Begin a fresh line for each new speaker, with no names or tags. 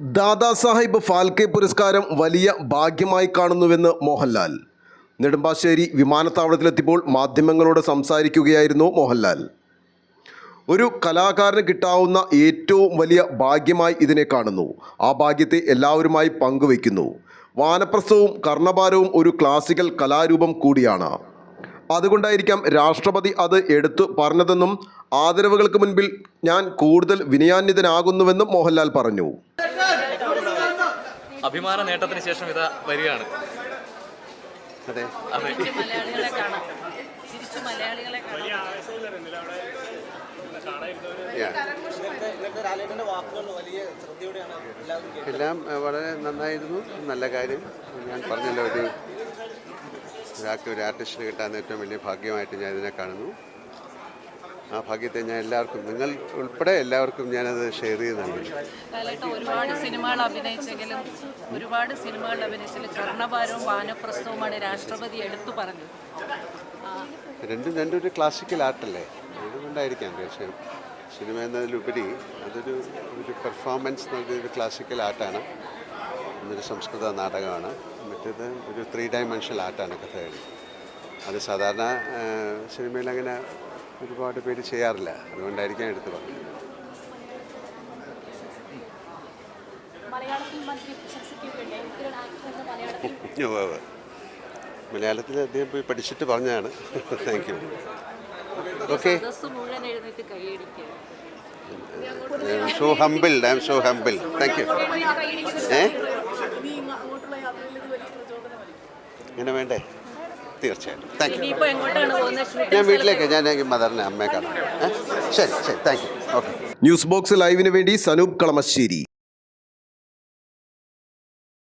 ദാദാസാഹിബ് ഫാൽക്കെ പുരസ്കാരം വലിയ ഭാഗ്യമായി കാണുന്നുവെന്ന് മോഹൻലാൽ. നെടുമ്പാശ്ശേരി വിമാനത്താവളത്തിലെത്തിയപ്പോൾ മാധ്യമങ്ങളോട് സംസാരിക്കുകയായിരുന്നു മോഹൻലാൽ. ഒരു കലാകാരന് കിട്ടാവുന്ന ഏറ്റവും വലിയ ഭാഗ്യമായി ഇതിനെ കാണുന്നു. ആ ഭാഗ്യത്തെ എല്ലാവരുമായി പങ്കുവയ്ക്കുന്നു. വാനപ്രസവും കർണഭാരവും ഒരു ക്ലാസിക്കൽ കലാരൂപം കൂടിയാണ്. അതുകൊണ്ടായിരിക്കാം രാഷ്ട്രപതി അത് എടുത്തു പറഞ്ഞതെന്നും ആദരവുകൾക്ക് മുൻപിൽ ഞാൻ കൂടുതൽ വിനയാന്വിതനാകുന്നുവെന്നും മോഹൻലാൽ പറഞ്ഞു.
അഭിമാന നേട്ടത്തിന് ശേഷം ഇതാ വരികയാണ്.
അതെ.
അതെ.
മലയാളികളെ കാണാം. തിരിച്ചു മലയാളികളെ കാണാം.
എല്ലാം വളരെ നന്നായിരുന്നു. നല്ല കാര്യം. ഞാൻ പറഞ്ഞല്ലോ ഒരു ഒരാൾക്ക് ഒരു ആർട്ടിസ്റ്റിന് കിട്ടാൻ ഏറ്റവും വലിയ ഭാഗ്യമായിട്ട് ഞാൻ ഇതിനെ കാണുന്നു. ആ ഭാഗ്യത്തെ ഞാൻ എല്ലാവർക്കും നിങ്ങൾ ഉൾപ്പെടെ എല്ലാവർക്കും ഞാനത് ഷെയർ ചെയ്ത് നൽകുന്നു
ഒരുപാട് സിനിമകൾ അഭിനയിച്ചെങ്കിലും ഒരുപാട് സിനിമകൾ അഭിനയിച്ചെങ്കിലും കർണഭാരവും വാനപ്രസ്ഥവുമാണ് രാഷ്ട്രപതി എടുത്തു പറഞ്ഞത്.
രണ്ടും രണ്ടും ഒരു ക്ലാസിക്കൽ ആർട്ടല്ലേ അതുകൊണ്ടായിരിക്കാം തീർച്ചയായും സിനിമ എന്നതിലുപരി അതൊരു ഒരു പെർഫോമൻസ് നൽകിയൊരു ക്ലാസിക്കൽ ആർട്ടാണ് എന്നൊരു സംസ്കൃത നാടകമാണ് മറ്റേത് ഒരു ത്രീ ഡയമെൻഷണൽ ആർട്ടാണ് കഥകളി. അത് സാധാരണ സിനിമയിൽ അങ്ങനെ ഒരുപാട് പേര് ചെയ്യാറില്ല. അതുകൊണ്ടായിരിക്കാം എടുത്തു പറഞ്ഞത്.
മലയാളത്തിൽ
അദ്ദേഹം പോയി പഠിച്ചിട്ട് പറഞ്ഞതാണ്. Thank you okay so humbled I'm so humble thank you ഏ? ഇങ്ങനെ വേണ്ടേ? തീർച്ചയായിട്ടും. താങ്ക് യു ഞാൻ വീട്ടിലേക്ക് ഞാൻ മദറിനെ അമ്മയെ കാണാം. ശരി ശരി. Thank you okay
news box ലൈവിന് വേണ്ടി സനൂപ് കളമശ്ശേരി.